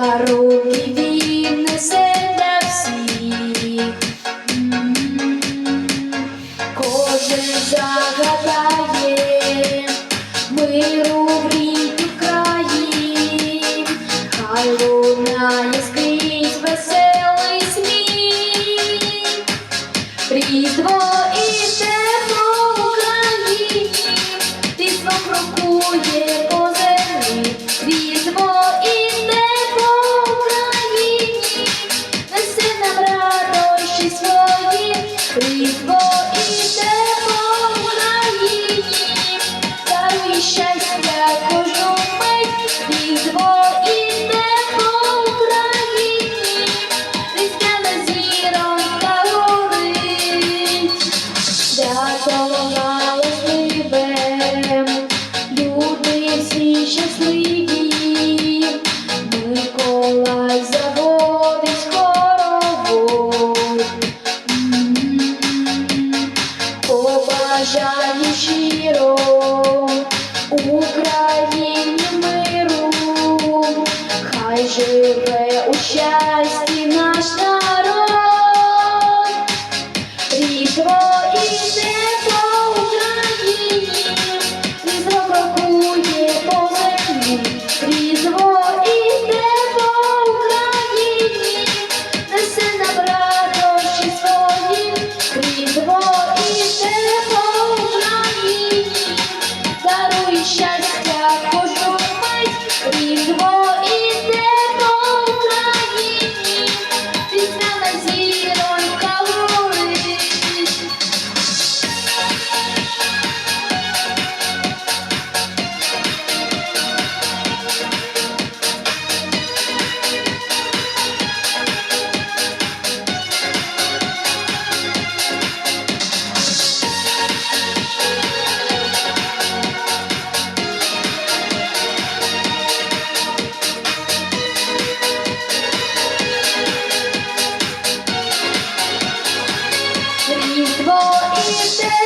руки він несе для всіх, загадає миру в краї, хай лунає скрізь веселий сміх, різдво і. бажаю щиро Україні миру, хай живе у щасті наш народ. Різдво Yeah.